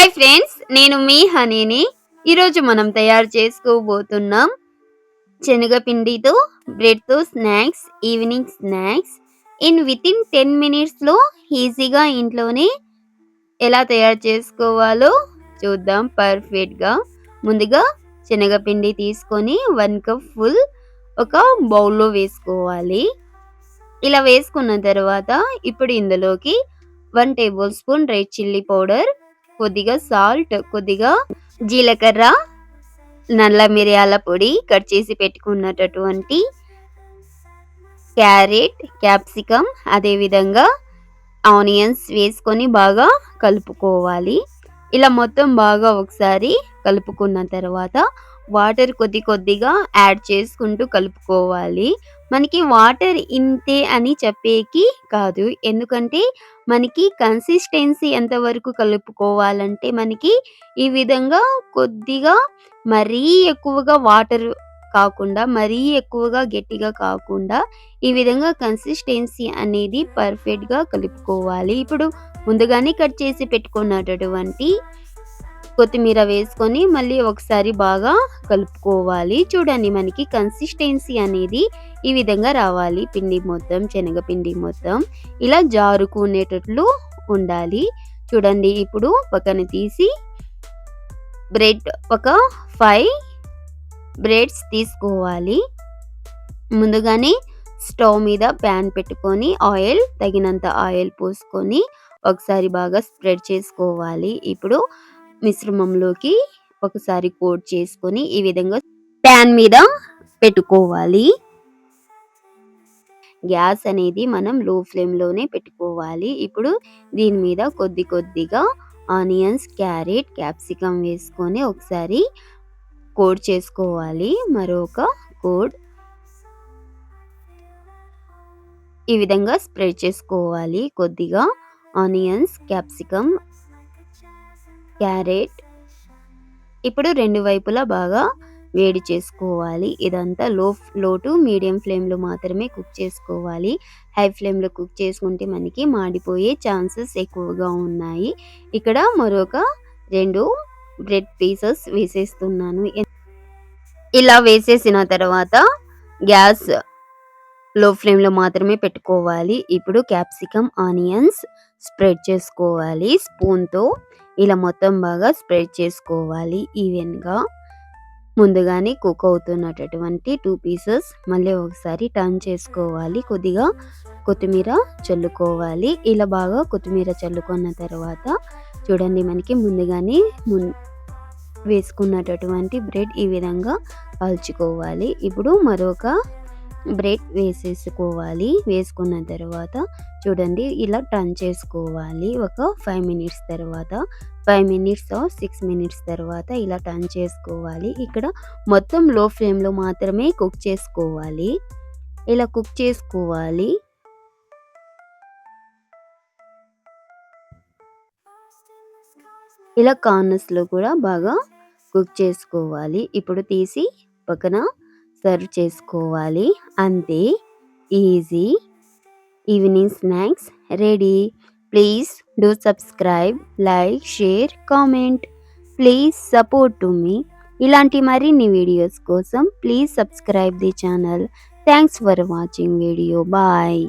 Hi friends నేను మీ హనీని. ఈరోజు మనం తయారు చేసుకోబోతున్నాం శనగపిండితో బ్రెడ్తో snacks evening snacks. In within ten మినిట్స్లో ఈజీగా ఇంట్లోనే ఎలా తయారు చేసుకోవాలో చూద్దాం పర్ఫెక్ట్గా. ముందుగా శనగపిండి తీసుకొని వన్ కప్ ఫుల్ ఒక బౌల్లో వేసుకోవాలి. ఇలా వేసుకున్న తర్వాత ఇప్పుడు ఇందులోకి one table spoon red chilli powder కొద్దిగా సాల్ట్ కొద్దిగా జీలకర్ర నల్ల మిరియాల పొడి కట్ చేసి పెట్టుకున్నటటువంటి క్యారెట్ క్యాప్సికమ్ అదేవిధంగా ఆనియన్స్ వేసుకొని బాగా కలుపుకోవాలి. ఇలా మొత్తం బాగా ఒకసారి కలుపుకున్న తర్వాత వాటర్ కొద్ది కొద్దిగా యాడ్ చేసుకుంటూ కలుపుకోవాలి. మనకి వాటర్ ఇంతే అని చెప్పేకి కాదు. ఎందుకంటే మనకి కన్సిస్టెన్సీ ఎంతవరకు కలుపుకోవాలంటే మనకి ఈ విధంగా కొద్దిగా మరీ ఎక్కువగా వాటర్ కాకుండా మరీ ఎక్కువగా గట్టిగా కాకుండా ఈ విధంగా కన్సిస్టెన్సీ అనేది పర్ఫెక్ట్గా కలుపుకోవాలి. ఇప్పుడు ముందుగానే కట్ చేసి పెట్టుకున్నటువంటి కొత్తిమీర వేసుకొని మళ్ళీ ఒకసారి బాగా కలుపుకోవాలి. చూడండి మనకి కన్సిస్టెన్సీ అనేది ఈ విధంగా రావాలి. పిండి మొత్తం శనగపిండి మొత్తం ఇలా జారుకునేటట్లు ఉండాలి. చూడండి ఇప్పుడు పక్కన తీసి బ్రెడ్ ఒక ఫైవ్ బ్రెడ్స్ తీసుకోవాలి. ముందుగానే స్టవ్ మీద ప్యాన్ పెట్టుకొని ఆయిల్ తగినంత ఆయిల్ పోసుకొని ఒకసారి బాగా స్ప్రెడ్ చేసుకోవాలి. ఇప్పుడు మిశ్రమంలోకి ఒకసారి కోట్ చేసుకొని ఈ విధంగా ప్యాన్ మీద పెట్టుకోవాలి. గ్యాస్ అనేది మనం లో ఫ్లేమ్లోనే పెట్టుకోవాలి. ఇప్పుడు దీని మీద కొద్ది కొద్దిగా ఆనియన్స్ క్యారెట్ క్యాప్సికమ్ వేసుకొని ఒకసారి కోడ్ చేసుకోవాలి. మరొక కోడ్ ఈ విధంగా స్ప్రెడ్ చేసుకోవాలి. కొద్దిగా ఆనియన్స్ క్యాప్సికమ్ క్యారెట్. ఇప్పుడు రెండు వైపులా బాగా వేడి చేసుకోవాలి. ఇదంతా లో లో టు మీడియం ఫ్లేమ్లో మాత్రమే కుక్ చేసుకోవాలి. హై ఫ్లేమ్లో కుక్ చేసుకుంటే మనకి మాడిపోయే ఛాన్సెస్ ఎక్కువగా ఉన్నాయి. ఇక్కడ మరొక రెండు బ్రెడ్ పీసెస్ వేసేస్తున్నాను. ఇలా వేసేసిన తర్వాత గ్యాస్లో ఫ్లేమ్లో మాత్రమే పెట్టుకోవాలి. ఇప్పుడు క్యాప్సికమ్ ఆనియన్స్ స్ప్రెడ్ చేసుకోవాలి. స్పూన్తో ఇలా మొత్తం బాగా స్ప్రెడ్ చేసుకోవాలి ఈవెన్గా. ముందుగానే కుక్ అవుతున్నటువంటి టూ పీసెస్ మళ్ళీ ఒకసారి టర్న్ చేసుకోవాలి. కొద్దిగా కొత్తిమీర చల్లుకోవాలి. ఇలా బాగా కొత్తిమీర చల్లుకున్న తర్వాత చూడండి మనకి ముందుగానే వేసుకున్నటువంటి బ్రెడ్ ఈ విధంగా కాల్చుకోవాలి. ఇప్పుడు మరొక బ్రెడ్ వేసేసుకోవాలి. వేసుకున్న తర్వాత చూడండి ఇలా టర్న్ చేసుకోవాలి. ఒక ఫైవ్ మినిట్స్ తర్వాత ఫైవ్ మినిట్స్ సిక్స్ మినిట్స్ తర్వాత ఇలా టర్న్ చేసుకోవాలి. ఇక్కడ మొత్తం లో ఫ్లేమ్లో మాత్రమే కుక్ చేసుకోవాలి. ఇలా కుక్ చేసుకోవాలి. ఇలా కార్నర్స్లో కూడా బాగా కుక్ చేసుకోవాలి. ఇప్పుడు తీసి పక్కన సర్వ్ చేసుకోవాలి. అంతే. Easy. Evening snacks ready. Please do subscribe like share comment. Please support to me. ఇలాంటి మరిన్ని వీడియోస్ కోసం please subscribe the channel. Thanks for watching video. Bye.